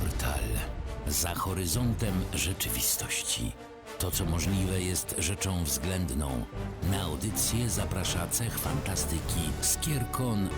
Portal. Za horyzontem rzeczywistości. To, co możliwe, jest rzeczą względną. Na audycję zaprasza cech fantastyki Skierkon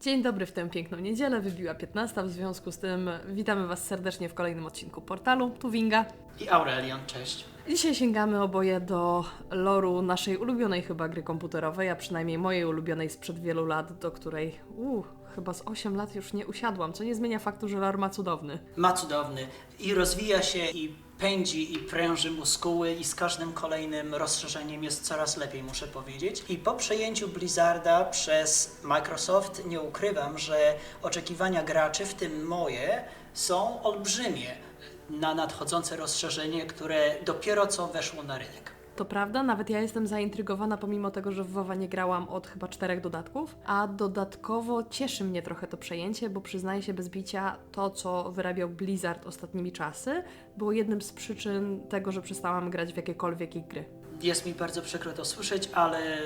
Dzień dobry w tę piękną niedzielę, wybiła 15, w związku z tym witamy Was serdecznie w kolejnym odcinku portalu. Tu Winga. I Aurelion, cześć. Dzisiaj sięgamy oboje do loru naszej ulubionej chyba gry komputerowej, a przynajmniej mojej ulubionej sprzed wielu lat, do której uh, chyba z 8 lat już nie usiadłam, co nie zmienia faktu, że lor ma cudowny. Ma cudowny i rozwija się i pędzi i pręży muskuły i z każdym kolejnym rozszerzeniem jest coraz lepiej, muszę powiedzieć. I po przejęciu Blizzarda przez Microsoft nie ukrywam, że oczekiwania graczy, w tym moje, są olbrzymie na nadchodzące rozszerzenie, które dopiero co weszło na rynek. To prawda, nawet ja jestem zaintrygowana, pomimo tego, że w WoWa nie grałam od chyba czterech dodatków, a dodatkowo cieszy mnie trochę to przejęcie, bo przyznaję się bez bicia, to co wyrabiał Blizzard ostatnimi czasy, było jednym z przyczyn tego, że przestałam grać w jakiekolwiek gry. Jest mi bardzo przykro to słyszeć, ale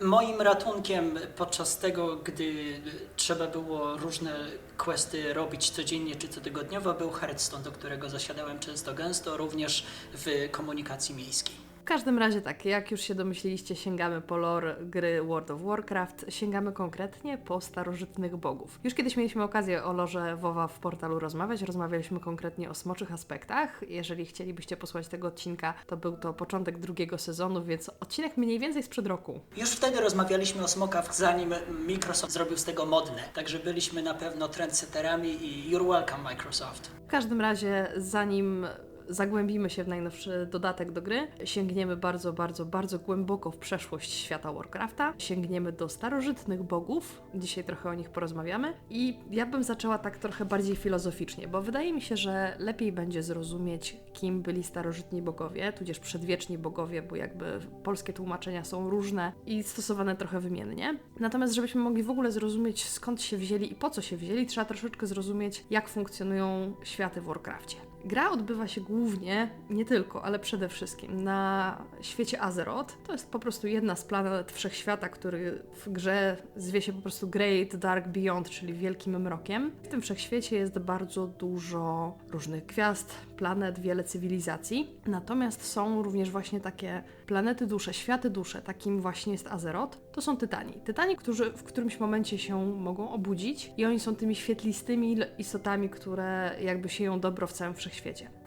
moim ratunkiem podczas tego, gdy trzeba było różne questy robić codziennie czy cotygodniowo, był Hearthstone, do którego zasiadałem często gęsto, również w komunikacji miejskiej. W każdym razie tak, jak już się domyśliliście, sięgamy po lore gry World of Warcraft, sięgamy konkretnie po starożytnych bogów. Już kiedyś mieliśmy okazję o lorze WoWa w portalu rozmawiać, rozmawialiśmy konkretnie o smoczych aspektach. Jeżeli chcielibyście posłuchać tego odcinka, to był to początek drugiego sezonu, więc odcinek mniej więcej sprzed roku. Już wtedy rozmawialiśmy o smokach, zanim Microsoft zrobił z tego modne, także byliśmy na pewno trendsetterami i you're welcome Microsoft. W każdym razie, zanim zagłębimy się w najnowszy dodatek do gry, sięgniemy bardzo, bardzo, bardzo głęboko w przeszłość świata Warcrafta, sięgniemy do starożytnych bogów, dzisiaj trochę o nich porozmawiamy i ja bym zaczęła tak trochę bardziej filozoficznie, bo wydaje mi się, że lepiej będzie zrozumieć, kim byli starożytni bogowie, tudzież przedwieczni bogowie, bo jakby polskie tłumaczenia są różne i stosowane trochę wymiennie. Natomiast, żebyśmy mogli w ogóle zrozumieć, skąd się wzięli i po co się wzięli, trzeba troszeczkę zrozumieć, jak funkcjonują światy w Warcrafcie. Gra odbywa się głównie, nie tylko, ale przede wszystkim na świecie Azeroth. To jest po prostu jedna z planet wszechświata, który w grze zwie się po prostu Great Dark Beyond, czyli Wielkim Mrokiem. W tym wszechświecie jest bardzo dużo różnych gwiazd, planet, wiele cywilizacji. Natomiast są również właśnie takie planety dusze, światy dusze, takim właśnie jest Azeroth. To są Tytani. Tytani, którzy w którymś momencie się mogą obudzić i oni są tymi świetlistymi istotami, które jakby sieją dobro w całym wszechświecie.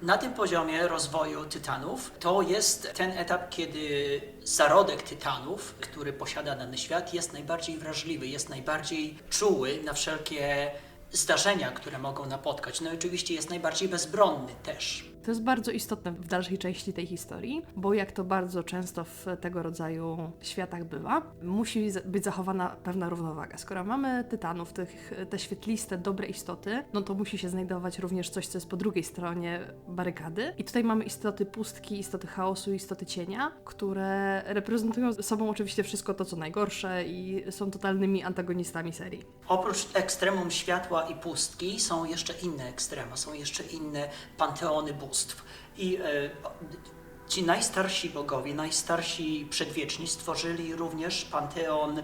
Na tym poziomie rozwoju tytanów to jest ten etap, kiedy zarodek tytanów, który posiada dany świat, jest najbardziej wrażliwy, jest najbardziej czuły na wszelkie zdarzenia, które mogą napotkać. No i oczywiście jest najbardziej bezbronny też. To jest bardzo istotne w dalszej części tej historii, bo jak to bardzo często w tego rodzaju światach bywa, musi być zachowana pewna równowaga. Skoro mamy tytanów, tych, te świetliste, dobre istoty, no to musi się znajdować również coś, co jest po drugiej stronie barykady. I tutaj mamy istoty pustki, istoty chaosu, istoty cienia, które reprezentują sobą oczywiście wszystko to, co najgorsze i są totalnymi antagonistami serii. Oprócz ekstremum światła i pustki są jeszcze inne ekstrema, są jeszcze inne panteony bóstw. I e, ci najstarsi bogowie, najstarsi przedwieczni stworzyli również panteon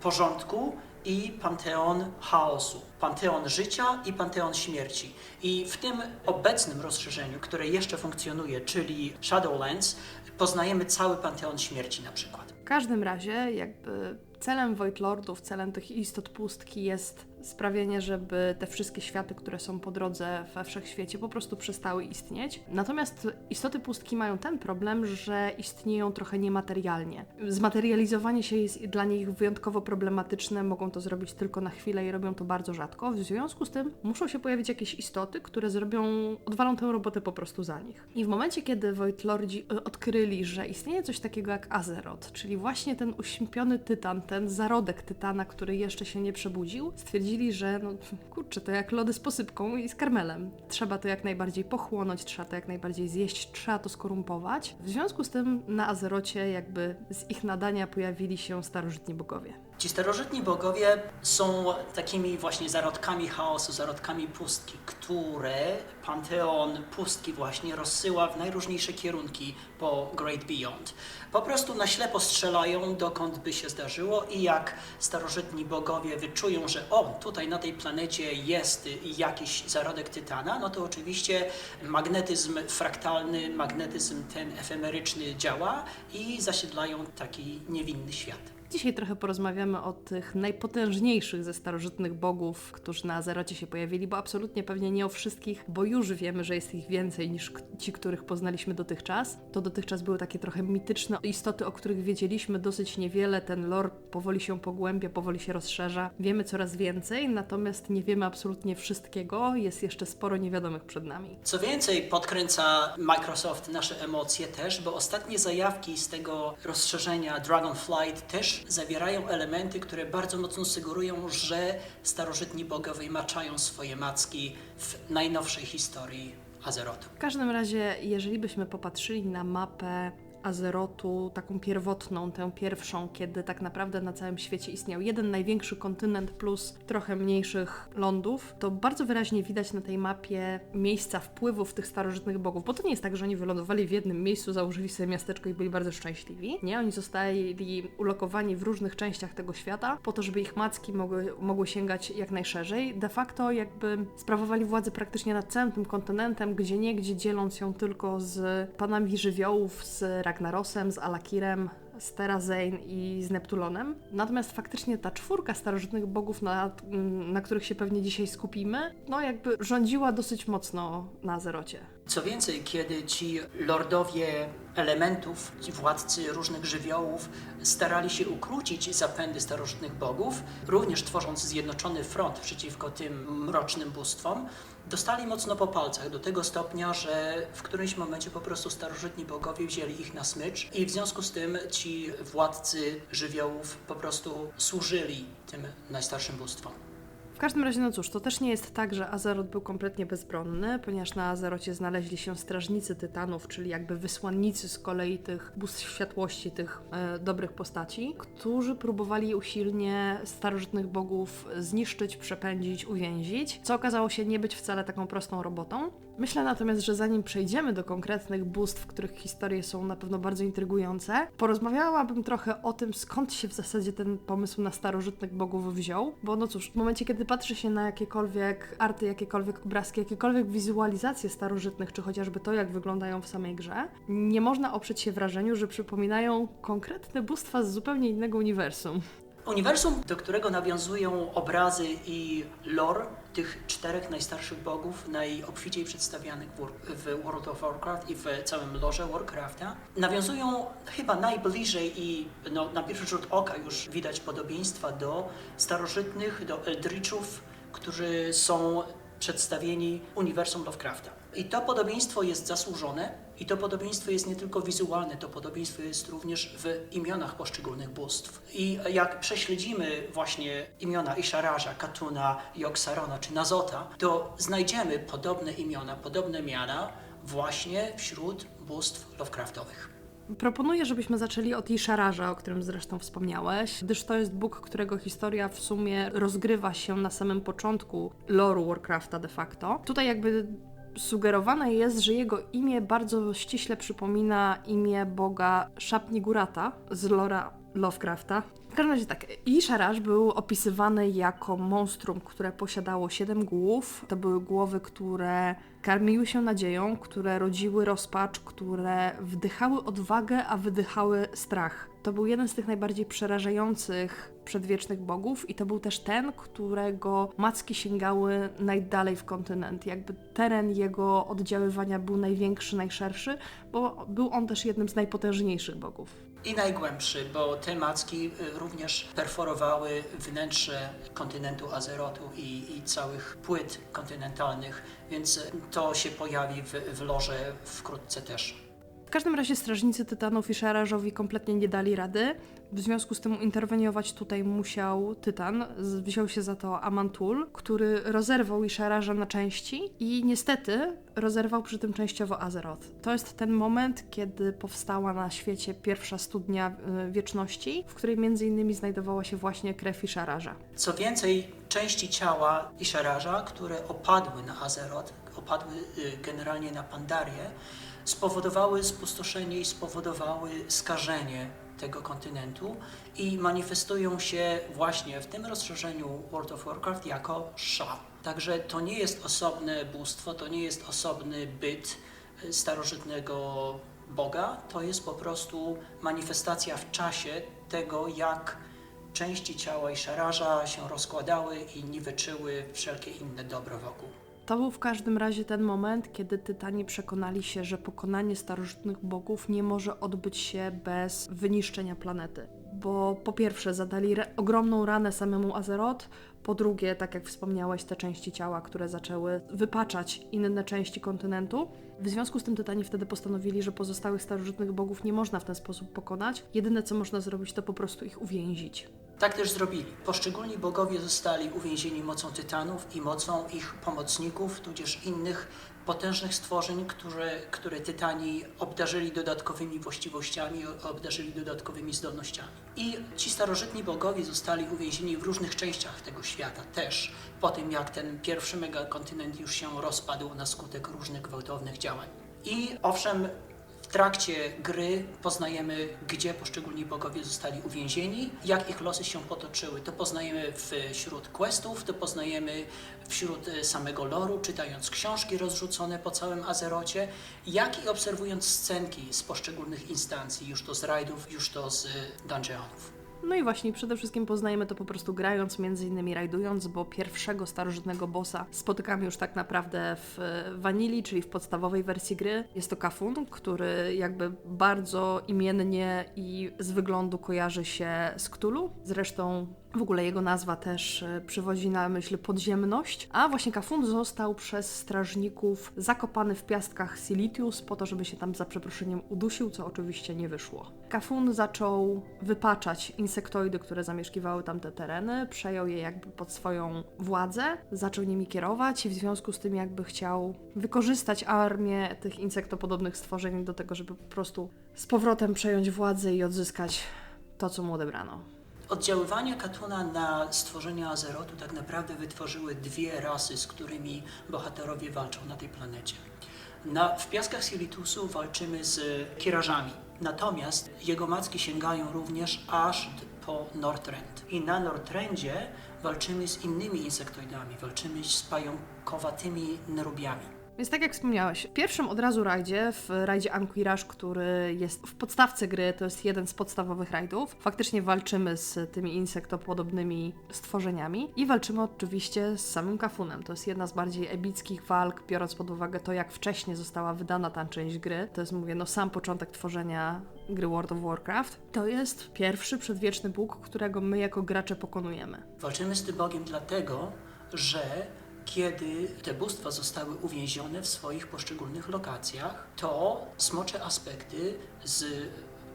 porządku i panteon chaosu, panteon życia i panteon śmierci. I w tym obecnym rozszerzeniu, które jeszcze funkcjonuje, czyli Shadowlands, poznajemy cały panteon śmierci na przykład. W każdym razie, jakby celem Void Lordów, celem tych istot pustki jest sprawienie, żeby te wszystkie światy, które są po drodze we wszechświecie, po prostu przestały istnieć. Natomiast istoty pustki mają ten problem, że istnieją trochę niematerialnie. Zmaterializowanie się jest dla nich wyjątkowo problematyczne, mogą to zrobić tylko na chwilę i robią to bardzo rzadko. W związku z tym muszą się pojawić jakieś istoty, które zrobią, odwalą tę robotę po prostu za nich. I w momencie, kiedy Void Lordzi y, odkryli, że istnieje coś takiego jak Azeroth, czyli właśnie ten uśpiony tytan, ten zarodek tytana, który jeszcze się nie przebudził, stwierdzili, że no kurczę, to jak lody z posypką i z karmelem. Trzeba to jak najbardziej pochłonąć, trzeba to jak najbardziej zjeść, trzeba to skorumpować. W związku z tym na Azerocie jakby z ich nadania pojawili się starożytni bogowie. Ci starożytni bogowie są takimi właśnie zarodkami chaosu, zarodkami pustki, które panteon pustki właśnie rozsyła w najróżniejsze kierunki po Great Beyond. Po prostu na ślepo strzelają, dokąd by się zdarzyło i jak starożytni bogowie wyczują, że o, tutaj na tej planecie jest jakiś zarodek Tytana, no to oczywiście magnetyzm fraktalny, magnetyzm ten efemeryczny działa i zasiedlają taki niewinny świat. Dzisiaj trochę porozmawiamy o tych najpotężniejszych ze starożytnych bogów, którzy na Azerocie się pojawili, bo absolutnie pewnie nie o wszystkich, bo już wiemy, że jest ich więcej niż ci, których poznaliśmy dotychczas. To dotychczas były takie trochę mityczne istoty, o których wiedzieliśmy dosyć niewiele. Ten lore powoli się pogłębia, powoli się rozszerza. Wiemy coraz więcej, natomiast nie wiemy absolutnie wszystkiego. Jest jeszcze sporo niewiadomych przed nami. Co więcej, podkręca Microsoft nasze emocje też, bo ostatnie zajawki z tego rozszerzenia Dragonflight też zawierają elementy, które bardzo mocno sugerują, że starożytni bogowie maczają swoje macki w najnowszej historii Azerotu. W każdym razie, jeżeli byśmy popatrzyli na mapę Azerotu, taką pierwotną, tę pierwszą, kiedy tak naprawdę na całym świecie istniał jeden największy kontynent plus trochę mniejszych lądów, to bardzo wyraźnie widać na tej mapie miejsca wpływów tych starożytnych bogów, bo to nie jest tak, że oni wylądowali w jednym miejscu, założyli sobie miasteczko i byli bardzo szczęśliwi. Nie, oni zostali ulokowani w różnych częściach tego świata po to, żeby ich macki mogły, mogły sięgać jak najszerzej. De facto jakby sprawowali władzę praktycznie nad całym tym kontynentem, gdzie nie, gdzie dzieląc ją tylko z panami żywiołów, z Ragnarosem, z Alakirem, z Terrazein i z Neptulonem. Natomiast faktycznie ta czwórka starożytnych bogów, na, na których się pewnie dzisiaj skupimy, no jakby rządziła dosyć mocno na Azerocie. Co więcej, kiedy ci lordowie elementów, ci władcy różnych żywiołów starali się ukrócić zapędy starożytnych bogów, również tworząc zjednoczony front przeciwko tym mrocznym bóstwom, dostali mocno po palcach do tego stopnia, że w którymś momencie po prostu starożytni bogowie wzięli ich na smycz i w związku z tym ci władcy żywiołów po prostu służyli tym najstarszym bóstwom. W każdym razie, no cóż, to też nie jest tak, że Azeroth był kompletnie bezbronny, ponieważ na Azerocie znaleźli się strażnicy tytanów, czyli jakby wysłannicy z kolei tych bóstw światłości, tych e, dobrych postaci, którzy próbowali usilnie starożytnych bogów zniszczyć, przepędzić, uwięzić, co okazało się nie być wcale taką prostą robotą. Myślę natomiast, że zanim przejdziemy do konkretnych bóstw, których historie są na pewno bardzo intrygujące, porozmawiałabym trochę o tym, skąd się w zasadzie ten pomysł na starożytnych bogów wziął, bo no cóż, w momencie, kiedy patrzy się na jakiekolwiek arty, jakiekolwiek obrazki, jakiekolwiek wizualizacje starożytnych, czy chociażby to, jak wyglądają w samej grze, nie można oprzeć się wrażeniu, że przypominają konkretne bóstwa z zupełnie innego uniwersum. Uniwersum, do którego nawiązują obrazy i lore tych czterech najstarszych bogów, najobficiej przedstawianych w, Wor- w World of Warcraft i w całym lorze Warcrafta, nawiązują chyba najbliżej i no, na pierwszy rzut oka już widać podobieństwa do starożytnych, do Eldritchów, którzy są przedstawieni uniwersum Lovecrafta. I to podobieństwo jest zasłużone i to podobieństwo jest nie tylko wizualne, to podobieństwo jest również w imionach poszczególnych bóstw. I jak prześledzimy właśnie imiona Isharaża, Katuna, Joksarona czy Nazota, to znajdziemy podobne imiona, podobne miana właśnie wśród bóstw Lovecraftowych. Proponuję, żebyśmy zaczęli od Isharaża, o którym zresztą wspomniałeś, gdyż to jest Bóg, którego historia w sumie rozgrywa się na samym początku loru Warcrafta de facto. Tutaj jakby sugerowane jest, że jego imię bardzo ściśle przypomina imię boga Szapnigurata z lora Lovecrafta. Każdym razie tak, Isharaż był opisywany jako monstrum, które posiadało siedem głów. To były głowy, które karmiły się nadzieją, które rodziły rozpacz, które wdychały odwagę, a wydychały strach. To był jeden z tych najbardziej przerażających przedwiecznych bogów i to był też ten, którego macki sięgały najdalej w kontynent. Jakby teren jego oddziaływania był największy, najszerszy, bo był on też jednym z najpotężniejszych bogów. I najgłębszy, bo te macki y, również perforowały wnętrze kontynentu Azerotu i, i całych płyt kontynentalnych, więc to się pojawi w, w lorze wkrótce też. W każdym razie strażnicy Tytanów i Szarażowi kompletnie nie dali rady. W związku z tym interweniować tutaj musiał Tytan. Wziął się za to Amantul, który rozerwał Isharaża na części i niestety rozerwał przy tym częściowo Azeroth. To jest ten moment, kiedy powstała na świecie pierwsza studnia y, wieczności, w której między innymi znajdowała się właśnie krew Isharaża. Co więcej, części ciała Isharaża, które opadły na Azeroth, opadły y, generalnie na Pandarię, spowodowały spustoszenie i spowodowały skażenie tego kontynentu i manifestują się właśnie w tym rozszerzeniu World of Warcraft jako Sha. Także to nie jest osobne bóstwo, to nie jest osobny byt y, starożytnego Boga, to jest po prostu manifestacja w czasie tego, jak części ciała i szaraża się rozkładały i niweczyły wszelkie inne dobro wokół. To był w każdym razie ten moment, kiedy Tytani przekonali się, że pokonanie starożytnych bogów nie może odbyć się bez wyniszczenia planety. Bo po pierwsze zadali ogromną ranę samemu Azeroth, po drugie, tak jak wspomniałeś, te części ciała, które zaczęły wypaczać inne części kontynentu. W związku z tym Tytani wtedy postanowili, że pozostałych starożytnych bogów nie można w ten sposób pokonać. Jedyne co można zrobić, to po prostu ich uwięzić. Tak też zrobili. Poszczególni bogowie zostali uwięzieni mocą tytanów i mocą ich pomocników, tudzież innych potężnych stworzeń, które, które tytani obdarzyli dodatkowymi właściwościami, obdarzyli dodatkowymi zdolnościami. I ci starożytni bogowie zostali uwięzieni w różnych częściach tego świata też, po tym jak ten pierwszy megakontynent już się rozpadł na skutek różnych gwałtownych działań. I owszem, w trakcie gry poznajemy, gdzie poszczególni bogowie zostali uwięzieni, jak ich losy się potoczyły. To poznajemy wśród questów, to poznajemy wśród e, samego loru, czytając książki rozrzucone po całym Azerocie, jak i obserwując scenki z poszczególnych instancji, już to z rajdów, już to z dungeonów. No i właśnie przede wszystkim poznajemy to po prostu grając, między innymi rajdując, bo pierwszego starożytnego bossa spotykamy już tak naprawdę w wanili, czyli w podstawowej wersji gry. Jest to Kafun, który jakby bardzo imiennie i z wyglądu kojarzy się z Cthulhu. Zresztą w ogóle jego nazwa też e, przywodzi na myśl podziemność, a właśnie Kafun został przez strażników zakopany w piastkach Silitius po to, żeby się tam za przeproszeniem udusił, co oczywiście nie wyszło. Kafun zaczął wypaczać insektoidy, które zamieszkiwały tamte tereny, przejął je jakby pod swoją władzę, zaczął nimi kierować i w związku z tym jakby chciał wykorzystać armię tych insektopodobnych stworzeń do tego, żeby po prostu z powrotem przejąć władzę i odzyskać to, co mu odebrano. Oddziaływania Katuna na stworzenia Azerotu tak naprawdę wytworzyły dwie rasy, z którymi bohaterowie walczą na tej planecie. Na, w piaskach Silitusu walczymy z Kirażami, natomiast jego macki sięgają również aż po Northrend. I na Northrendzie walczymy z innymi insektoidami, walczymy z pająkowatymi nerubiami. Więc tak jak wspomniałeś, w pierwszym od razu rajdzie, w rajdzie Anquiraż, który jest w podstawce gry, to jest jeden z podstawowych rajdów, faktycznie walczymy z tymi insektopodobnymi stworzeniami i walczymy oczywiście z samym Kafunem. To jest jedna z bardziej epickich walk, biorąc pod uwagę to, jak wcześnie została wydana ta część gry. To jest, mówię, no sam początek tworzenia gry World of Warcraft. To jest pierwszy przedwieczny Bóg, którego my jako gracze pokonujemy. Walczymy z tym Bogiem dlatego, że kiedy te bóstwa zostały uwięzione w swoich poszczególnych lokacjach, to smocze aspekty z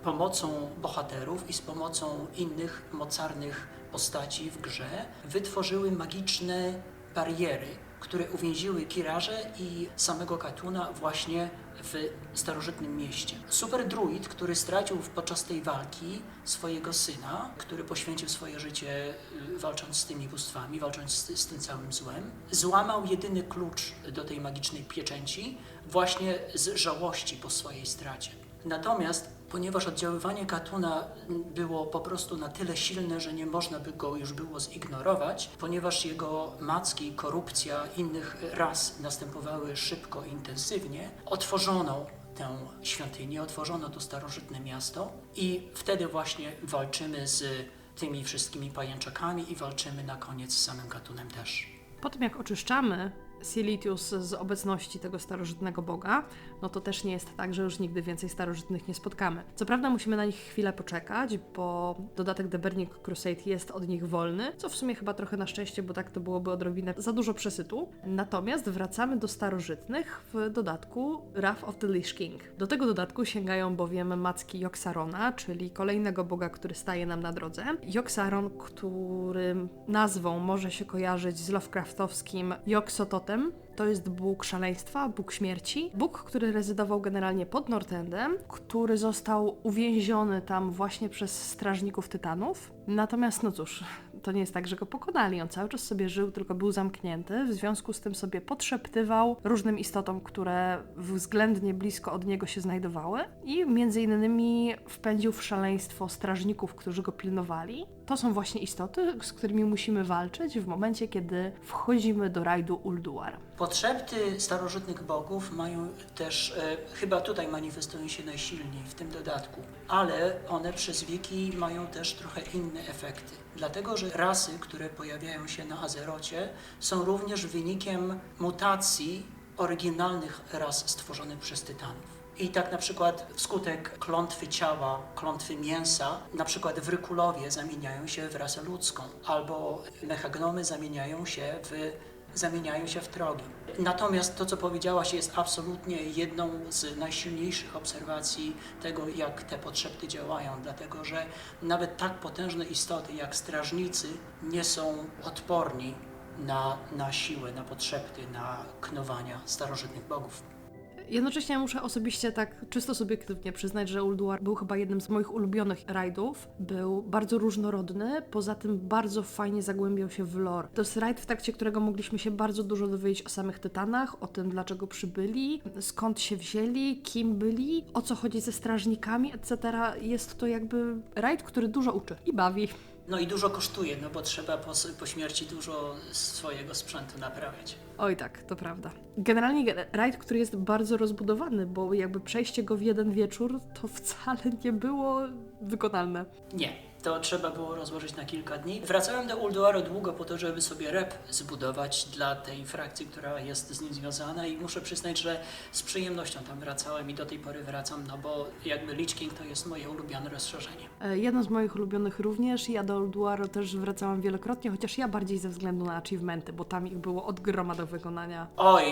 pomocą bohaterów i z pomocą innych mocarnych postaci w grze wytworzyły magiczne bariery, które uwięziły Kiraże i samego Katuna właśnie w starożytnym mieście. Super druid, który stracił podczas tej walki swojego syna, który poświęcił swoje życie y, walcząc z tymi bóstwami, walcząc z, z tym całym złem, złamał jedyny klucz do tej magicznej pieczęci właśnie z żałości po swojej stracie. Natomiast ponieważ oddziaływanie Katuna było po prostu na tyle silne, że nie można by go już było zignorować, ponieważ jego macki, korupcja innych ras następowały szybko intensywnie, otworzono tę świątynię, otworzono to starożytne miasto i wtedy właśnie walczymy z tymi wszystkimi pajęczakami i walczymy na koniec z samym Katunem też. Po tym jak oczyszczamy Silitius z obecności tego starożytnego boga, no to też nie jest tak, że już nigdy więcej starożytnych nie spotkamy. Co prawda musimy na nich chwilę poczekać, bo dodatek The Burning Crusade jest od nich wolny, co w sumie chyba trochę na szczęście, bo tak to byłoby odrobinę za dużo przesytu. Natomiast wracamy do starożytnych w dodatku Wrath of the Lich King. Do tego dodatku sięgają bowiem macki Joksarona, czyli kolejnego boga, który staje nam na drodze. Joksaron, którym nazwą może się kojarzyć z Lovecraftowskim Joksototem, to jest Bóg szaleństwa, Bóg śmierci. Bóg, który rezydował generalnie pod Nortendem, który został uwięziony tam właśnie przez strażników Tytanów. Natomiast, no cóż, to nie jest tak, że go pokonali. On cały czas sobie żył, tylko był zamknięty. W związku z tym sobie podszeptywał różnym istotom, które względnie blisko od niego się znajdowały i między innymi wpędził w szaleństwo strażników, którzy go pilnowali. To są właśnie istoty, z którymi musimy walczyć w momencie, kiedy wchodzimy do rajdu Ulduar. Potrzeby starożytnych bogów mają też, e, chyba tutaj manifestują się najsilniej w tym dodatku, ale one przez wieki mają też trochę inne efekty. Dlatego, że rasy, które pojawiają się na Azerocie, są również wynikiem mutacji oryginalnych ras stworzonych przez Tytanów. I tak na przykład wskutek klątwy ciała, klątwy mięsa, na przykład wrykulowie zamieniają się w rasę ludzką, albo mechagnomy zamieniają się w zamieniają się w trogi. Natomiast to, co powiedziałaś, jest absolutnie jedną z najsilniejszych obserwacji tego, jak te potrzeby działają, dlatego że nawet tak potężne istoty jak strażnicy nie są odporni na, na siłę, na potrzeby, na knowania starożytnych bogów. Jednocześnie muszę osobiście tak czysto subiektywnie przyznać, że Ulduar był chyba jednym z moich ulubionych rajdów. Był bardzo różnorodny, poza tym bardzo fajnie zagłębiał się w lore. To jest rajd, w trakcie którego mogliśmy się bardzo dużo dowiedzieć o samych Tytanach, o tym dlaczego przybyli, skąd się wzięli, kim byli, o co chodzi ze strażnikami, etc. Jest to jakby rajd, który dużo uczy i bawi. No i dużo kosztuje, no bo trzeba po, po śmierci dużo swojego sprzętu naprawiać. Oj tak, to prawda. Generalnie ge- rajd, który jest bardzo rozbudowany, bo jakby przejście go w jeden wieczór to wcale nie było wykonalne. Nie, to trzeba było rozłożyć na kilka dni. Wracałem do Ulduaru długo po to, żeby sobie rep zbudować dla tej frakcji, która jest z nim związana i muszę przyznać, że z przyjemnością tam wracałem i do tej pory wracam, no bo jakby Lich King to jest moje ulubione rozszerzenie. E, Jedno z moich ulubionych również. Ja do Olduaro też wracałam wielokrotnie, chociaż ja bardziej ze względu na achievementy, bo tam ich było od groma do wykonania Oj,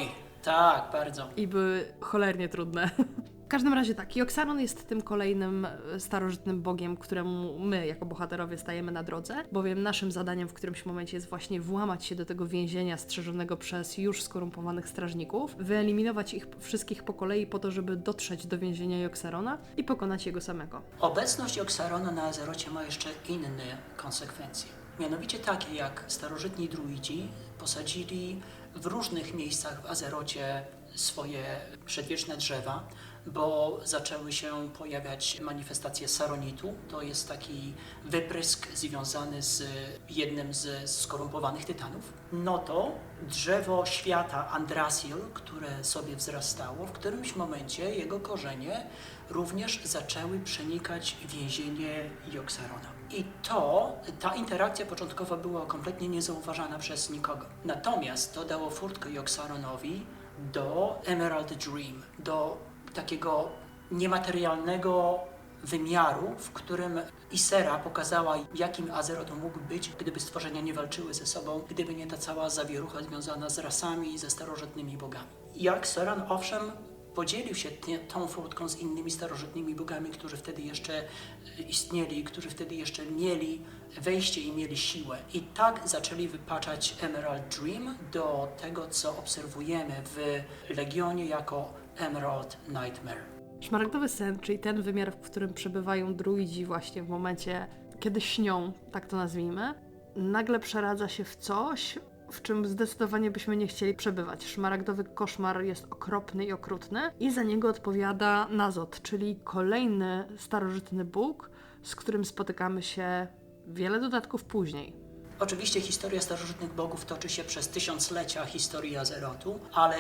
tak, bardzo. i były cholernie trudne. Każdym razie tak, Joksaron jest tym kolejnym e, starożytnym bogiem, któremu my, jako bohaterowie, stajemy na drodze, bowiem naszym zadaniem w którymś momencie jest właśnie włamać się do tego więzienia strzeżonego przez już skorumpowanych strażników, wyeliminować ich wszystkich po kolei po to, żeby dotrzeć do więzienia Joksarona i pokonać jego samego. Obecność Oksarona na Azerocie ma jeszcze inne konsekwencje. Mianowicie takie, jak starożytni druidzi posadzili w różnych miejscach w Azerocie swoje przedwieczne drzewa, bo zaczęły się pojawiać manifestacje saronitu. To jest taki wyprysk związany z jednym z skorumpowanych tytanów. No to drzewo świata Andrasil, które sobie wzrastało, w którymś momencie jego korzenie również zaczęły przenikać więzienie Joksarona. I to, ta interakcja początkowo była kompletnie niezauważana przez nikogo. Natomiast to dało furtkę Joksaronowi do Emerald Dream, do takiego niematerialnego wymiaru, w którym Isera pokazała, jakim Azeroth mógł być, gdyby stworzenia nie walczyły ze sobą, gdyby nie ta cała zawierucha związana z rasami i ze starożytnymi bogami. Jak Soran owszem podzielił się tą furtką z innymi starożytnymi bogami, którzy wtedy jeszcze e, istnieli, którzy wtedy jeszcze mieli wejście i mieli siłę. I tak zaczęli wypaczać Emerald Dream do tego, co obserwujemy w Legionie jako Emerald Nightmare. Szmaragdowy sen, czyli ten wymiar, w którym przebywają druidzi właśnie w momencie, kiedy śnią, tak to nazwijmy, nagle przeradza się w coś, w czym zdecydowanie byśmy nie chcieli przebywać. Szmaragdowy koszmar jest okropny i okrutny i za niego odpowiada Nazot, czyli kolejny starożytny bóg, z którym spotykamy się wiele dodatków później. Oczywiście historia starożytnych bogów toczy się przez tysiąclecia historii Azerotu, ale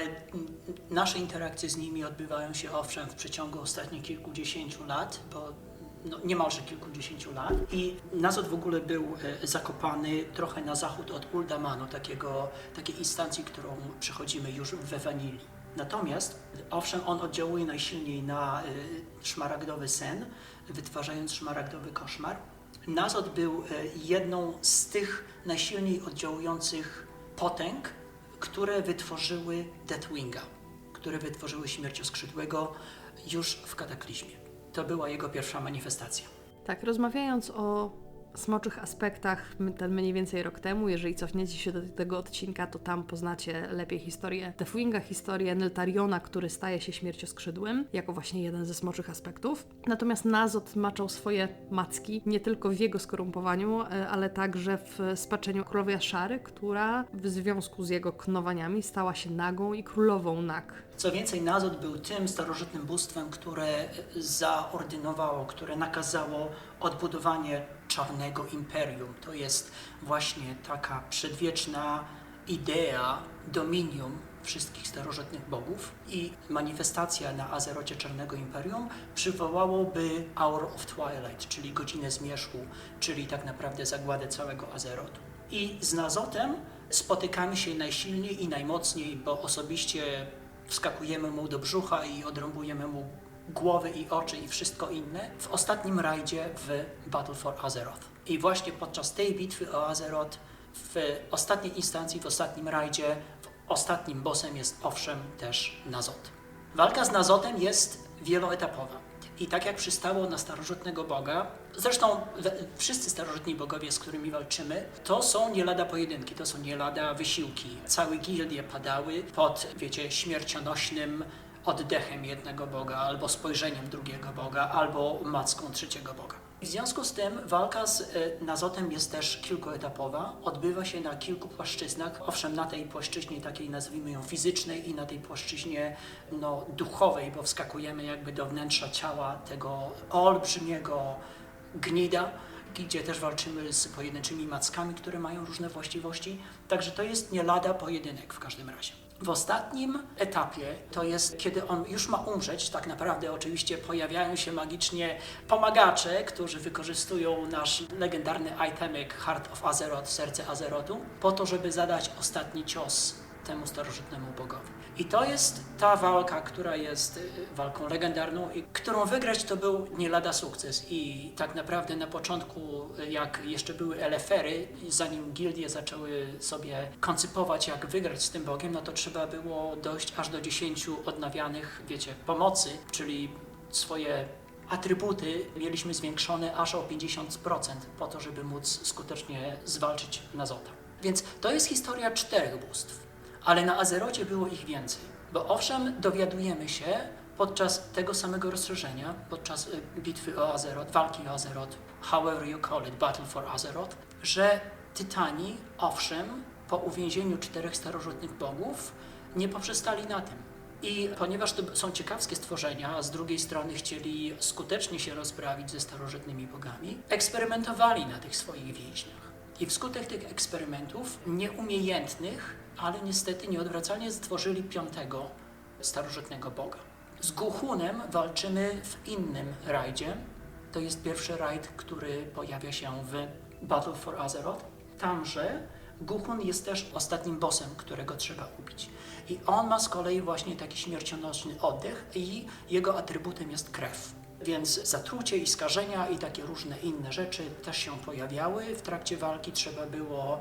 nasze interakcje z nimi odbywają się owszem w przeciągu ostatnich kilkudziesięciu lat, bo no, niemalże kilkudziesięciu lat. I Nazot w ogóle był e, zakopany trochę na zachód od Uldamanu, takiego, takiej instancji, którą przechodzimy już we Wanili. Natomiast, owszem, on oddziałuje najsilniej na y, szmaragdowy sen, wytwarzając szmaragdowy koszmar. Nazot był y, jedną z tych najsilniej oddziałujących potęg, które wytworzyły Deathwinga, które wytworzyły Śmiercioskrzydłego już w kataklizmie. To była jego pierwsza manifestacja. Tak, rozmawiając o smoczych aspektach ten mniej więcej rok temu, jeżeli cofniecie się do tego odcinka, to tam poznacie lepiej historię Deathwinga, historię Neltariona, który staje się śmiercioskrzydłym, jako właśnie jeden ze smoczych aspektów. Natomiast Nazot maczał swoje macki nie tylko w jego skorumpowaniu, e, ale także w spaczeniu królowej Szary, która w związku z jego knowaniami stała się nagą i królową nag. Co więcej, Nazot był tym starożytnym bóstwem, które zaordynowało, które nakazało odbudowanie czarnego imperium. To jest właśnie taka przedwieczna idea dominium wszystkich starożytnych bogów i manifestacja na Azerocie Czarnego Imperium przywołałoby Hour of Twilight, czyli godzinę zmierzchu, czyli tak naprawdę zagładę całego Azerotu. I z Nazotem spotykamy się najsilniej i najmocniej, bo osobiście wskakujemy mu do brzucha i odrąbujemy mu głowy i oczy i wszystko inne w ostatnim rajdzie w Battle for Azeroth. I właśnie podczas tej bitwy o Azeroth w ostatniej instancji, w ostatnim rajdzie, w ostatnim bossem jest owszem też Nazot. Walka z Nazotem jest wieloetapowa. I tak jak przystało na starożytnego Boga, zresztą wszyscy starożytni bogowie, z którymi walczymy, to są nie lada pojedynki, to są nie lada wysiłki. Całe gildie padały pod, wiecie, śmiercionośnym oddechem jednego Boga, albo spojrzeniem drugiego Boga, albo macką trzeciego Boga. W związku z tym walka z e, Nazotem jest też kilkuetapowa, odbywa się na kilku płaszczyznach. Owszem, na tej płaszczyźnie takiej nazwijmy ją fizycznej i na tej płaszczyźnie no, duchowej, bo wskakujemy jakby do wnętrza ciała tego olbrzymiego gnida, gdzie też walczymy z pojedynczymi mackami, które mają różne właściwości. Także to jest nie lada pojedynek w każdym razie. W ostatnim etapie, to jest kiedy on już ma umrzeć, tak naprawdę oczywiście pojawiają się magicznie pomagacze, którzy wykorzystują nasz legendarny itemik Heart of Azeroth, serce Azerotu, po to, żeby zadać ostatni cios temu starożytnemu bogowi. I to jest ta walka, która jest y, walką legendarną i którą wygrać to był nie lada sukces. I tak naprawdę na początku, y, jak jeszcze były elefery, zanim gildie zaczęły sobie koncypować, jak wygrać z tym bogiem, no to trzeba było dojść aż do 10 odnawianych, wiecie, pomocy, czyli swoje atrybuty mieliśmy zwiększone aż o 50% po to, żeby móc skutecznie zwalczyć Nazota. Więc to jest historia czterech bóstw, ale na Azerocie było ich więcej. Bo owszem, dowiadujemy się podczas tego samego rozszerzenia, podczas y, bitwy o Azeroth, walki o Azeroth, however you call it, Battle for Azeroth, że Tytani, owszem, po uwięzieniu czterech starożytnych bogów, nie poprzestali na tym. I ponieważ to są ciekawskie stworzenia, a z drugiej strony chcieli skutecznie się rozprawić ze starożytnymi bogami, eksperymentowali na tych swoich więźniach. I wskutek tych eksperymentów nieumiejętnych, ale niestety nieodwracalnie stworzyli piątego starożytnego boga. Z Guhunem walczymy w innym rajdzie. To jest pierwszy rajd, który pojawia się w Battle for Azeroth. Tamże Guhun jest też ostatnim bossem, którego trzeba ubić. I on ma z kolei właśnie taki śmiercionośny oddech i jego atrybutem jest krew. Więc zatrucie i skażenia i takie różne inne rzeczy też się pojawiały. W trakcie walki trzeba było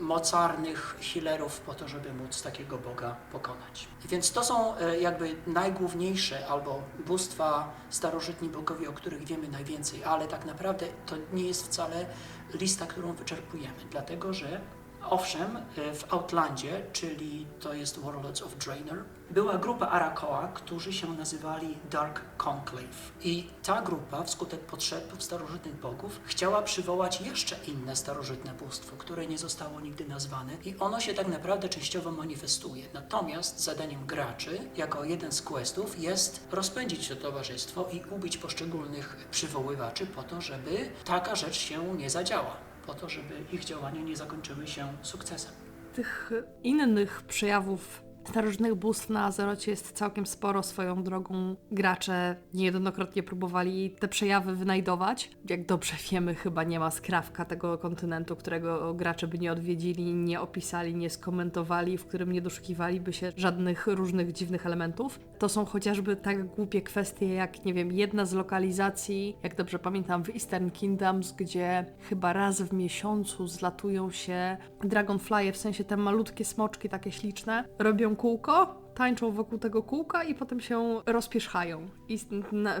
mocarnych healerów po to, żeby móc takiego Boga pokonać. Więc to są e, jakby najgłówniejsze albo bóstwa starożytni bogowie, o których wiemy najwięcej, ale tak naprawdę to nie jest wcale lista, którą wyczerpujemy, dlatego że Owszem, e, w Outlandzie, czyli to jest Warlords of Draenor, była grupa Arakoa, którzy się nazywali Dark Conclave. I ta grupa, wskutek potrzeb starożytnych bogów, chciała przywołać jeszcze inne starożytne bóstwo, które nie zostało nigdy nazwane i ono się tak naprawdę częściowo manifestuje. Natomiast zadaniem graczy, jako jeden z questów, jest rozpędzić to towarzystwo i ubić poszczególnych przywoływaczy po to, żeby taka rzecz się nie zadziała po to, żeby ich działania nie zakończyły się sukcesem. Tych innych przejawów Starożytnych bóstw na Azerocie jest całkiem sporo swoją drogą. Gracze niejednokrotnie próbowali te przejawy wynajdować. Jak dobrze wiemy, chyba nie ma skrawka tego kontynentu, którego gracze by nie odwiedzili, nie opisali, nie skomentowali, w którym nie doszukiwaliby się żadnych różnych dziwnych elementów. To są chociażby tak głupie kwestie, jak nie wiem, jedna z lokalizacji, jak dobrze pamiętam, w Eastern Kingdoms, gdzie chyba raz w miesiącu zlatują się dragonflye, w sensie te malutkie smoczki takie śliczne, robią kółko, tańczą wokół tego kółka i potem się rozpierzchają. I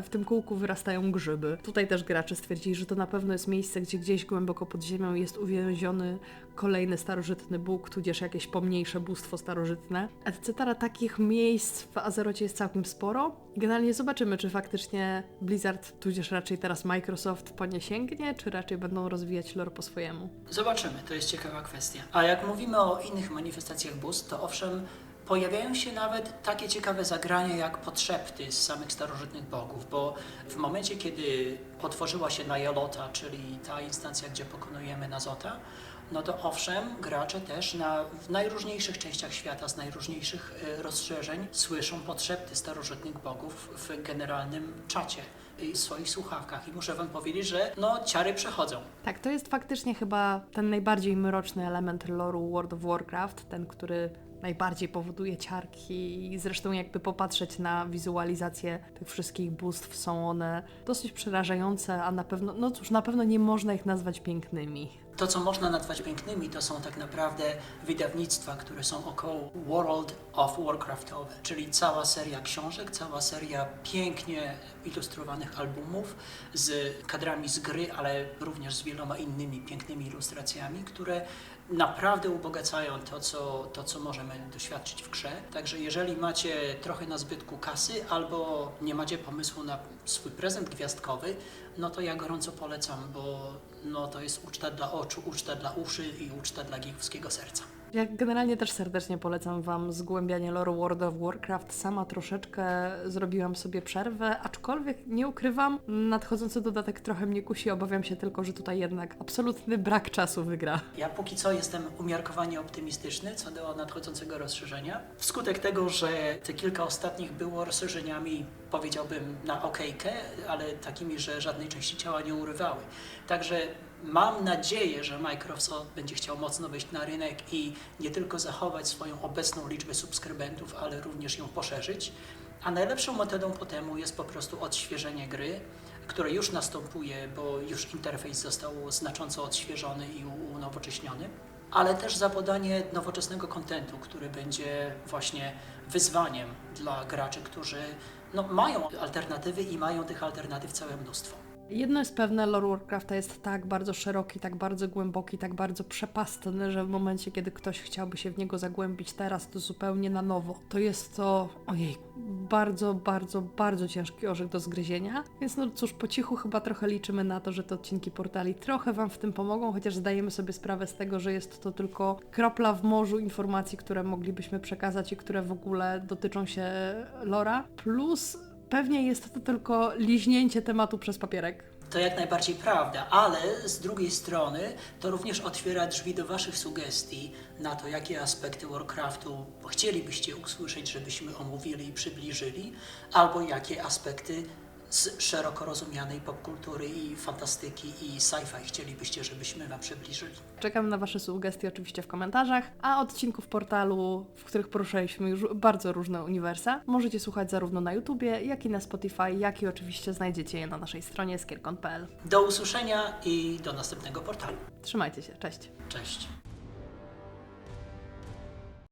w tym kółku wyrastają grzyby. Tutaj też gracze stwierdzili, że to na pewno jest miejsce, gdzie gdzieś głęboko pod ziemią jest uwięziony kolejny starożytny bóg, tudzież jakieś pomniejsze bóstwo starożytne. Etc. Takich miejsc w Azerocie jest całkiem sporo. Generalnie zobaczymy, czy faktycznie Blizzard, tudzież raczej teraz Microsoft po nie sięgnie, czy raczej będą rozwijać lore po swojemu. Zobaczymy, to jest ciekawa kwestia. A jak mówimy o innych manifestacjach bóstw, to owszem, pojawiają się nawet takie ciekawe zagrania jak podszepty z samych starożytnych bogów, bo w momencie, kiedy otworzyła się Najalota, czyli ta instancja, gdzie pokonujemy Nazota, no to owszem, gracze też na, w najróżniejszych częściach świata, z najróżniejszych e, rozszerzeń słyszą podszepty starożytnych bogów w generalnym czacie i swoich słuchawkach. I muszę wam powiedzieć, że no ciary przechodzą. Tak, to jest faktycznie chyba ten najbardziej mroczny element loru World of Warcraft, ten, który najbardziej powoduje ciarki i zresztą jakby popatrzeć na wizualizację tych wszystkich bóstw, są one dosyć przerażające, a na pewno, no cóż, na pewno nie można ich nazwać pięknymi. To, co można nazwać pięknymi, to są tak naprawdę wydawnictwa, które są około World of Warcraftowe, czyli cała seria książek, cała seria pięknie ilustrowanych albumów z kadrami z gry, ale również z wieloma innymi pięknymi ilustracjami, które naprawdę ubogacają to co, to, co możemy doświadczyć w grze. Także jeżeli macie trochę na zbytku kasy albo nie macie pomysłu na swój prezent gwiazdkowy, no to ja gorąco polecam, bo no, to jest uczta dla oczu, uczta dla uszy i uczta dla giechowskiego serca. Ja generalnie też serdecznie polecam Wam zgłębianie loru World of Warcraft. Sama troszeczkę zrobiłam sobie przerwę, aczkolwiek nie ukrywam, nadchodzący dodatek trochę mnie kusi. Obawiam się tylko, że tutaj jednak absolutny brak czasu wygra. Ja póki co jestem umiarkowanie optymistyczny co do nadchodzącego rozszerzenia. Wskutek tego, że te kilka ostatnich było rozszerzeniami, powiedziałbym, na okejkę, ale takimi, że żadnej części ciała nie urywały. Także mam nadzieję, że Microsoft będzie chciał mocno wejść na rynek i nie tylko zachować swoją obecną liczbę subskrybentów, ale również ją poszerzyć. A najlepszą metodą po temu jest po prostu odświeżenie gry, które już następuje, bo już interfejs został znacząco odświeżony i unowocześniony, ale też zapodanie nowoczesnego kontentu, który będzie właśnie wyzwaniem dla graczy, którzy no, mają alternatywy i mają tych alternatyw całe mnóstwo. Jedno jest pewne, lore Warcrafta jest tak bardzo szeroki, tak bardzo głęboki, tak bardzo przepastny, że w momencie, kiedy ktoś chciałby się w niego zagłębić teraz, to zupełnie na nowo. To jest to, ojej, bardzo, bardzo, bardzo ciężki orzech do zgryzienia. Więc no cóż, po cichu chyba trochę liczymy na to, że te odcinki portali trochę Wam w tym pomogą, chociaż zdajemy sobie sprawę z tego, że jest to tylko kropla w morzu informacji, które moglibyśmy przekazać i które w ogóle dotyczą się Lora. Plus pewnie jest to tylko liźnięcie tematu przez papierek. To jak najbardziej prawda, ale z drugiej strony to również otwiera drzwi do Waszych sugestii na to, jakie aspekty Warcraftu chcielibyście usłyszeć, żebyśmy omówili i przybliżyli, albo jakie aspekty z szeroko rozumianej popkultury i fantastyki i sci-fi chcielibyście, żebyśmy Wam przybliżyli. Czekam na Wasze sugestie oczywiście w komentarzach, a odcinków portalu, w których poruszaliśmy już bardzo różne uniwersa, możecie słuchać zarówno na YouTubie, jak i na Spotify, jak i oczywiście znajdziecie je na naszej stronie skierkon.pl. Do usłyszenia i do następnego portalu. Trzymajcie się, cześć! Cześć.